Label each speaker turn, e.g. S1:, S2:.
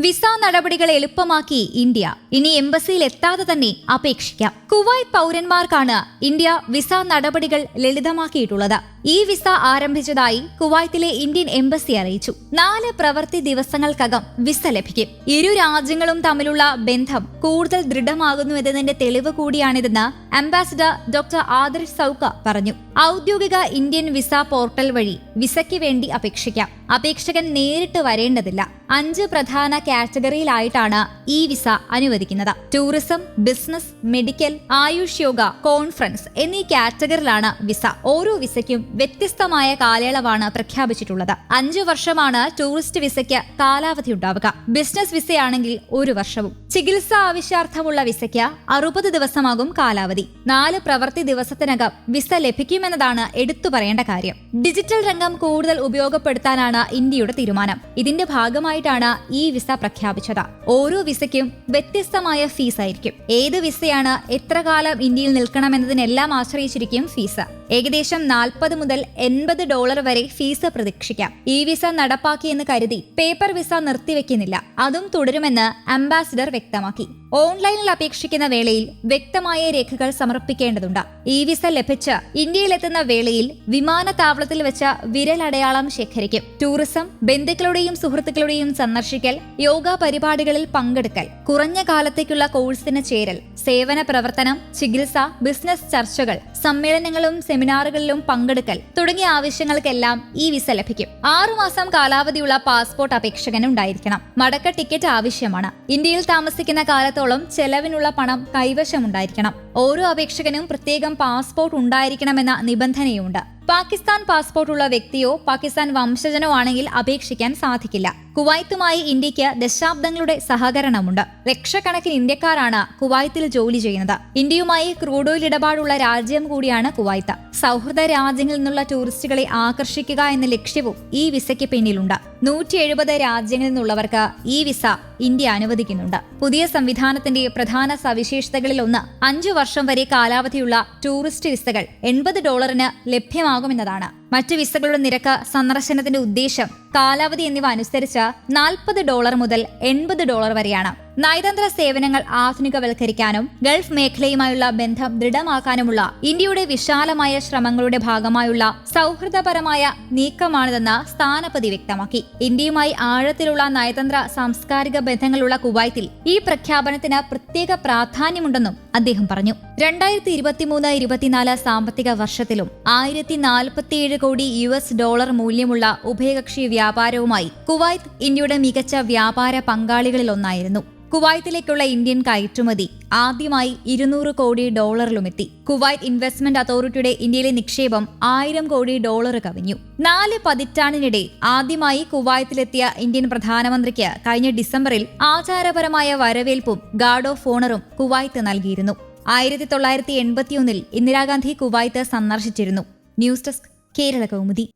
S1: Visa നടപടികൾ എളുപ്പമാക്കി India. ഇനി എംബസിയിൽ എത്താതെ തന്നെ അപേക്ഷിക്കാം. കുവൈറ്റ് പൗരന്മാർക്കാണ് ഇന്ത്യ വിസ നടപടികൾ ലളിതമാക്കിയിട്ടുള്ളത്. ഈ വിസ ആരംഭിച്ചതായി കുവൈത്തിലെ ഇന്ത്യൻ എംബസി അറിയിച്ചു. നാല് പ്രവൃത്തി ദിവസങ്ങൾക്കകം വിസ ലഭിക്കും. ഇരു രാജ്യങ്ങളും തമ്മിലുള്ള ബന്ധം കൂടുതൽ ദൃഢമാകുന്നു എന്നതിന്റെ തെളിവ് കൂടിയാണിതെന്ന് അംബാസിഡർ ഡോക്ടർ ആദർശ് സൗക്ക പറഞ്ഞു. ഔദ്യോഗിക ഇന്ത്യൻ വിസ പോർട്ടൽ വഴി വിസയ്ക്ക് വേണ്ടി അപേക്ഷിക്കാം. അപേക്ഷകൻ നേരിട്ട് വരേണ്ടതില്ല. അഞ്ച് പ്രധാന കാറ്റഗറിയിലായിട്ടാണ് ഇ വിസ അനുവദിക്കുന്നത്. Tourism business medical AYUSH yoga conference എന്നീ കാറ്റഗറിയിലാണ് വിസ. ഓരോ വിസയ്ക്കും വ്യത്യസ്തമായ കാലയളവാണ് പ്രഖ്യാപിച്ചിട്ടുള്ളത്. അഞ്ചു വർഷമാണ് ടൂറിസ്റ്റ് വിസയ്ക്ക് കാലാവധി ഉണ്ടാവുക. ബിസിനസ് വിസയാണെങ്കിൽ ഒരു വർഷവും. ചികിത്സ ആവശ്യാർത്ഥമുള്ള വിസയ്ക്ക് അറുപത് ദിവസമാകും കാലാവധി. നാല് പ്രവൃത്തി ദിവസത്തിനകം വിസ ലഭിക്കുമെന്നതാണ് എടുത്തു പറയേണ്ട കാര്യം. ഡിജിറ്റൽ രംഗം കൂടുതൽ ഉപയോഗപ്പെടുത്താനാണ് ഇന്ത്യയുടെ തീരുമാനം. ഇതിന്റെ ഭാഗമായിട്ടാണ് ഈ വിസ പ്രഖ്യാപിച്ചത്. ഓരോ വിസയ്ക്കും വ്യത്യസ്തമായ ഫീസ് ആയിരിക്കും. ഏത് വിസയാണ് എത്ര കാലം ഇന്ത്യയിൽ നിൽക്കണമെന്നതിനെല്ലാം ആശ്രയിച്ചിരിക്കും ഫീസ് ഏകദേശം നാൽപ്പത് മുതൽ എൺപത് ഡോളർ വരെ ഫീസ് പ്രതീക്ഷിക്കാം. ഈ വിസ നടപ്പാക്കിയെന്ന് കരുതി പേപ്പർ വിസ നിർത്തിവെക്കുന്നില്ല. അതും തുടരുമെന്ന് അംബാസിഡർ വ്യക്തമാക്കി. ഓൺലൈനിൽ അപേക്ഷിക്കുന്ന വേളയിൽ വ്യക്തമായ രേഖകൾ സമർപ്പിക്കേണ്ടതുണ്ട്. ഈ വിസ ലഭിച്ച് ഇന്ത്യയിലെത്തുന്ന വേളയിൽ വിമാനത്താവളത്തിൽ വെച്ച വിരലടയാളം ശേഖരിക്കും. ടൂറിസം ബന്ധുക്കളുടെയും സുഹൃത്തുക്കളുടെയും സന്ദർശിക്കൽ യോഗ പരിപാടികളിൽ പങ്കെടുക്കൽ കുറഞ്ഞ കാലത്തേക്കുള്ള കോഴ്സിന് ചേരൽ സേവന പ്രവർത്തനം ചികിത്സ ബിസിനസ് ചർച്ചകൾ സമ്മേളനങ്ങളും സെമിനാറുകളിലും പങ്കെടുക്കൽ തുടങ്ങിയ ആവശ്യങ്ങൾക്കെല്ലാം ഈ വിസ ലഭിക്കും. ആറുമാസം കാലാവധിയുള്ള പാസ്പോർട്ട് അപേക്ഷകൻ ഉണ്ടായിരിക്കണം മടക്ക ടിക്കറ്റ് ആവശ്യമാണ്. ഇന്ത്യയിൽ താമസിക്കുന്ന കാലത്തോളം ചെലവിനുള്ള പണം കൈവശം ഉണ്ടായിരിക്കണം ഓരോ അപേക്ഷകനും പ്രത്യേകം പാസ്പോർട്ട് ഉണ്ടായിരിക്കണമെന്ന നിബന്ധനയുണ്ട്. പാകിസ്ഥാൻ പാസ്പോർട്ടുള്ള വ്യക്തിയോ പാകിസ്ഥാൻ വംശജനോ ആണെങ്കിൽ അപേക്ഷിക്കാൻ സാധിക്കില്ല. കുവൈത്തുമായി ഇന്ത്യയ്ക്ക് ദശാബ്ദങ്ങളുടെ സഹകരണമുണ്ട്. ലക്ഷക്കണക്കിന് ഇന്ത്യക്കാരാണ് കുവൈത്തിൽ ജോലി ചെയ്യുന്നത്. ഇന്ത്യയുമായി ക്രൂഡ് ഓയിൽ ഇടപാടുള്ള രാജ്യം കൂടിയാണ് കുവൈത്ത്. സൗഹൃദ രാജ്യങ്ങളിൽ നിന്നുള്ള ടൂറിസ്റ്റുകളെ ആകർഷിക്കുക എന്ന ലക്ഷ്യവും ഈ വിസയ്ക്ക് പിന്നിലുണ്ട്. നൂറ്റി എഴുപത് രാജ്യങ്ങളിൽ നിന്നുള്ളവർക്ക് ഈ വിസ ഇന്ത്യ അനുവദിക്കുന്നുണ്ട്. പുതിയ സംവിധാനത്തിന്റെ പ്രധാന സവിശേഷതകളിൽ ഒന്ന് അഞ്ചു വർഷം വരെ കാലാവധിയുള്ള ടൂറിസ്റ്റ് വിസകൾ എൺപത് ഡോളറിന് ലഭ്യമാകുമെന്നതാണ്. മറ്റ് വിസകളുടെ നിരക്ക് സന്ദർശനത്തിന്റെ ഉദ്ദേശം കാലാവധി എന്നിവ അനുസരിച്ച് നാൽപ്പത് ഡോളർ മുതൽ എൺപത് ഡോളർ വരെയാണ്. നയതന്ത്ര സേവനങ്ങൾ ആധുനികവൽക്കരിക്കാനും ഗൾഫ് മേഖലയുമായുള്ള ബന്ധം ദൃഢമാക്കാനുമുള്ള ഇന്ത്യയുടെ വിശാലമായ ശ്രമങ്ങളുടെ ഭാഗമായുള്ള സൗഹൃദപരമായ നീക്കമാണിതെന്ന് സ്ഥാനപതി വ്യക്തമാക്കി. ഇന്ത്യയുമായി ആഴത്തിലുള്ള നയതന്ത്ര സാംസ്കാരിക ബന്ധങ്ങളുള്ള കുവൈത്തിൽ ഈ പ്രഖ്യാപനത്തിന് പ്രത്യേക പ്രാധാന്യമുണ്ടെന്നും അദ്ദേഹം പറഞ്ഞു. രണ്ടായിരത്തി ഇരുപത്തിമൂന്ന് ഇരുപത്തിനാല് സാമ്പത്തിക വർഷത്തിലും ആയിരത്തി നാൽപ്പത്തിയേഴ് കോടി യു എസ് ഡോളർ മൂല്യമുള്ള ഉഭയകക്ഷി വ്യാപാരവുമായി കുവൈത്ത് ഇന്ത്യയുടെ മികച്ച വ്യാപാര പങ്കാളികളിലൊന്നായിരുന്നു. കുവൈത്തിലേക്കുള്ള ഇന്ത്യൻ കയറ്റുമതി ആദ്യമായി ഇരുന്നൂറ് കോടി ഡോളറിലുമെത്തി. കുവൈത്ത് ഇൻവെസ്റ്റ്മെന്റ് അതോറിറ്റിയുടെ ഇന്ത്യയിലെ നിക്ഷേപം ആയിരം കോടി ഡോളർ കവിഞ്ഞു. നാല് പതിറ്റാണ്ടിനിടെ ആദ്യമായി കുവൈത്തിലെത്തിയ ഇന്ത്യൻ പ്രധാനമന്ത്രിക്ക് കഴിഞ്ഞ ഡിസംബറിൽ ആചാരപരമായ വരവേൽപ്പും ഗാർഡ് ഓഫ് ഓണറും കുവൈത്ത് നൽകിയിരുന്നു. ആയിരത്തി തൊള്ളായിരത്തി എൺപത്തിയൊന്നിൽ ഇന്ദിരാഗാന്ധി കുവൈത്ത് സന്ദർശിച്ചിരുന്നു. News desk Kerala Kaumudi.